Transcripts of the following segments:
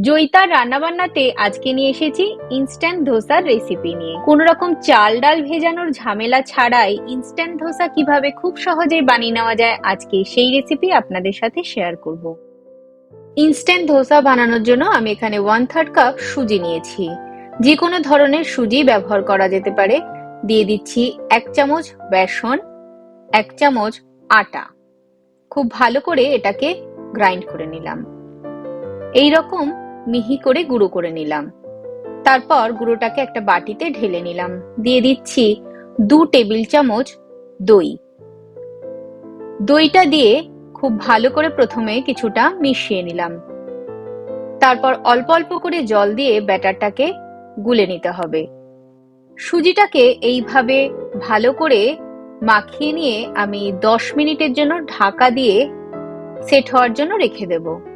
জয়িতার রান্নাবান্নাতে আজকে নিয়ে এসেছি ইনস্ট্যান্ট ধোসার রেসিপি নিয়ে। কোনো রকম চাল ডাল ভেজানোর ঝামেলা ছাড়াই ইনস্ট্যান্ট ধোসা কীভাবে খুব সহজেই বানিয়ে নেওয়া যায় আজকে সেই রেসিপি আপনাদের সাথে শেয়ার করব। ইনস্ট্যান্ট ধোসা বানানোর জন্য আমি এখানে ওয়ান থার্ড কাপ সুজি নিয়েছি। যে কোনো ধরনের সুজি ব্যবহার করা যেতে পারে। দিয়ে দিচ্ছি এক চামচ বেসন, এক চামচ আটা। খুব ভালো করে এটাকে গ্রাইন্ড করে নিলাম। এই রকম মিহি করে গুঁড়ো করে নিলাম। তারপর গুঁড়োটাকে একটা বাটিতে ঢেলে নিলাম। দিয়ে দিচ্ছি দু টেবিল চামচ দই। দইটা দিয়ে খুব ভালো করে প্রথমে কিছুটা মিশিয়ে নিলাম। তারপর অল্প অল্প করে জল দিয়ে ব্যাটারটাকে গুলে নিতে হবে। সুজিটাকে এইভাবে ভালো করে মাখিয়ে নিয়ে আমি দশ মিনিটের জন্য ঢাকা দিয়ে সেট হওয়ার জন্য রেখে দেবো।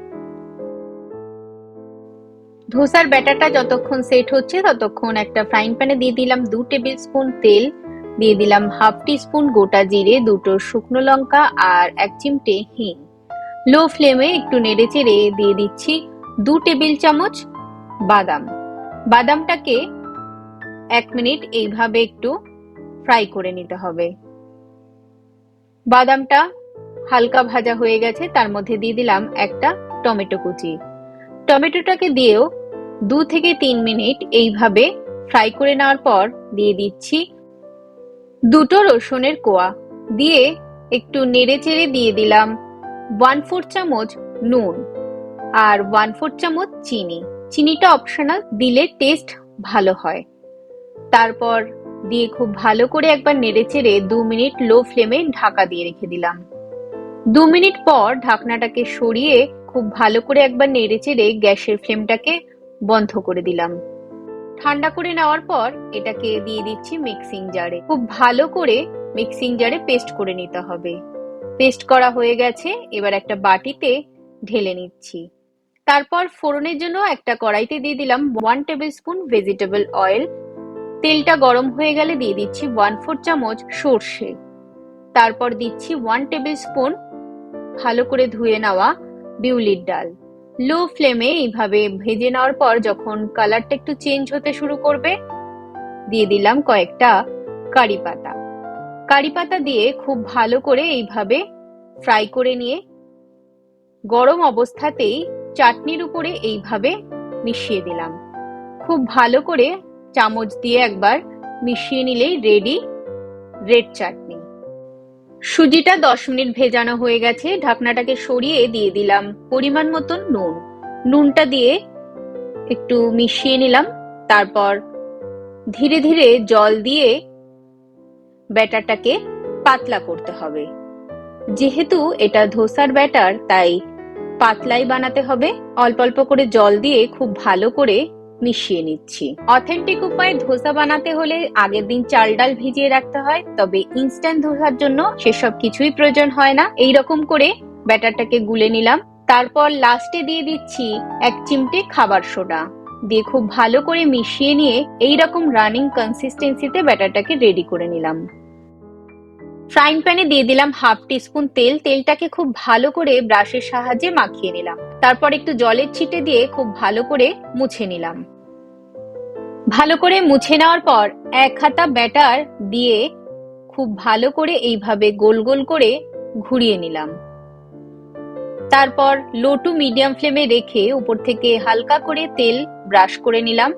ধোসার ব্যাটারটা যতক্ষণ সেট হচ্ছে, ততক্ষণ একটা ফ্রাইং প্যানে দিয়ে দিলাম দু টেবিল স্পুন তেল, দিয়ে দিলাম হাফ টি স্পুন গোটা জিরে, দুটো শুকনো লঙ্কা আর এক চিমটে হিং। লো ফ্লেমে একটু নেড়ে চেড়ে দিয়ে দিচ্ছি দু টেবিল চামচ বাদাম। বাদামটাকে এক মিনিট এইভাবে একটু ফ্রাই করে নিতে হবে। বাদামটা হালকা ভাজা হয়ে গেছে, তার মধ্যে দিয়ে দিলাম একটা টমেটো কুচি। টমেটোটাকে দিয়েও দু থেকে তিন মিনিট এইভাবে ফ্রাই করে নেওয়ার পর দিয়ে দিচ্ছি দুটো রসুনের কোয়া। দিয়ে একটু নেড়ে চেড়ে দিয়ে দিলাম ওয়ান ফোর চামচ নুন আর ওয়ান ফোর চামচ চিনি। চিনিটা অপশনাল, দিলে টেস্ট ভালো হয়। তারপর দিয়ে খুব ভালো করে একবার নেড়ে চেড়ে দু মিনিট লো ফ্লেমে ঢাকা দিয়ে রেখে দিলাম। দু মিনিট পর ঢাকনাটাকে সরিয়ে খুব ভালো করে একবার নেড়ে চেড়ে গ্যাসের ফ্লেমটাকে বন্ধ করে দিলাম। ঠান্ডা করে নেওয়ার পর এটাকে দিয়ে দিচ্ছি মিক্সিং জারে। খুব ভালো করে মিক্সিং জারে পেস্ট করে নিতে হবে। পেস্ট করা হয়ে গেছে, এবার একটা বাটিতে ঢেলে নিচ্ছি। তারপর ফোড়নের জন্য একটা কড়াইতে দিয়ে দিলাম one table spoon vegetable oil তেলটা গরম হয়ে গেলে দিয়ে দিচ্ছি ওয়ান ফোর চামচ সর্ষে। তারপর দিচ্ছি ওয়ান টেবিল স্পুন ভালো করে ধুয়ে নেওয়া বিউলির ডাল। লো ফ্লেমে এইভাবে ভেজে নেওয়ার পর যখন কালারটা একটু চেঞ্জ হতে শুরু করবে, দিয়ে দিলাম কয়েকটা কারি পাতা। কারি পাতা দিয়ে খুব ভালো করে এইভাবে ফ্রাই করে নিয়ে গরম অবস্থাতেই চাটনির উপরে এইভাবে মিশিয়ে দিলাম। খুব ভালো করে চামচ দিয়ে একবার মিশিয়ে নিলেই রেডি রেড চাটনি। সুজিটা দশ মিনিট ভেজানো হয়ে গেছে, ঢাকনাটাকে সরিয়ে দিয়ে দিলাম পরিমাণ মতন নুন। নুনটা দিয়ে একটু মিশিয়ে নিলাম, তারপর ধীরে ধীরে জল দিয়ে ব্যাটারটাকে পাতলা করতে হবে। যেহেতু এটা ধোসার ব্যাটার, তাই পাতলাই বানাতে হবে। অল্প অল্প করে জল দিয়ে খুব ভালো করে মিশিয়ে নিচ্ছি। অথেন্টিক উপায়ে ধোসা বানাতে হলে আগের দিন চাল ডাল ভিজিয়ে রাখতে হয়, তবে ইনস্ট্যান্ট ধোসার জন্য সেসব কিছুই প্রয়োজন হয় না। এই রকম করে ব্যাটারটাকে গুলে নিলাম। তারপর লাস্টে দিয়ে দিচ্ছি এক চিমটে খাবার সোডা। দিয়ে খুব ভালো করে মিশিয়ে নিয়ে এই রকম রানিং কনসিস্টেন্সিতে ব্যাটারটাকে রেডি করে নিলাম। ফ্রাইং প্যানে দিয়ে দিলাম হাফ টিস্পুন তেল। তেলটাকে খুব ভালো করে ব্রাশের সাহায্যে মাখিয়ে নিলাম। তারপর একটু জলের ছিটে দিয়ে খুব ভালো করে মুছে নিলাম। ভালো করে মুছে নেওয়ার পর এক হাতা ব্যাটার দিয়ে খুব ভালো করে এইভাবে গোল গোল করে ঘুরিয়ে নিলাম। তারপর লো টু মিডিয়াম ফ্লেমে রেখে উপর থেকে হালকা করে তেল ব্রাশ করে নিলাম।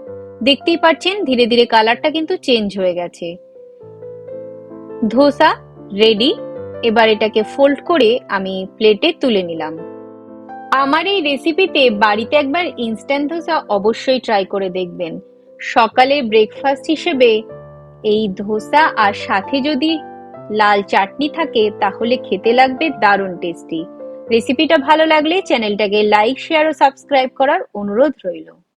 দেখতেই পাচ্ছেন ধীরে ধীরে কালারটা কিন্তু চেঞ্জ হয়ে গেছে। ধোসা রেডি। এবার এটাকে ফোল্ড করে আমি প্লেটে তুলে নিলাম। আমার এই রেসিপিতে বাড়িতে একবার ইনস্ট্যান্ট ধোসা অবশ্যই ট্রাই করে দেখবেন। সকালে ব্রেকফাস্ট হিসেবে এই ধোসা আর সাথে যদি লাল চাটনি থাকে, তাহলে খেতে লাগবে দারুণ টেস্টি রেসিপিটা ভালো লাগলে চ্যানেলটাকে লাইক শেয়ার ও সাবস্ক্রাইব করার অনুরোধ রইল।